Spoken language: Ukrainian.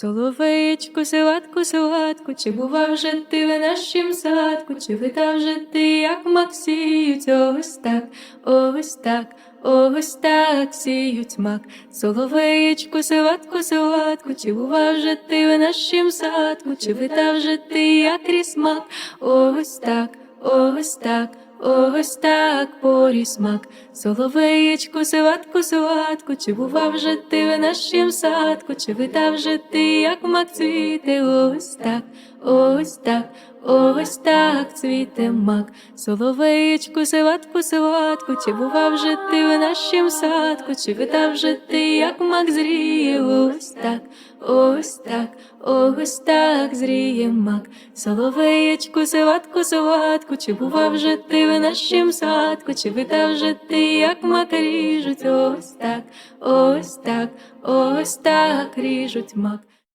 Соловеєчку, силатку, силатку, чи бува вже ти в нашім садку, чи витав вже ти, як мак сіють, ось так, ось так, ось так сіють мак. Соловеєчку, силатку, силатку, чи бува вже ти в нашім садку, чи витав вже ти, як рісмак, ось так, ось так. Ось так порісмак, соловеєчку, сиватку, сиватку, чи бував же ти в нашім садку, чи видав же ти, як мак цвіти? ось так, ось так, ось так цвіте мак, соловеєчку, силатку, силатку, чи бува вже ти в нашім садку, чи витав вже ти, як мак зріє, ось так, ось так, ось так зріє мак, соловеєчку, силатку, силатку, чи бува вже ти в нашім садку, чи витав вже ти, як мак ріжуть, ось так, ось так, ось так ріжуть мак,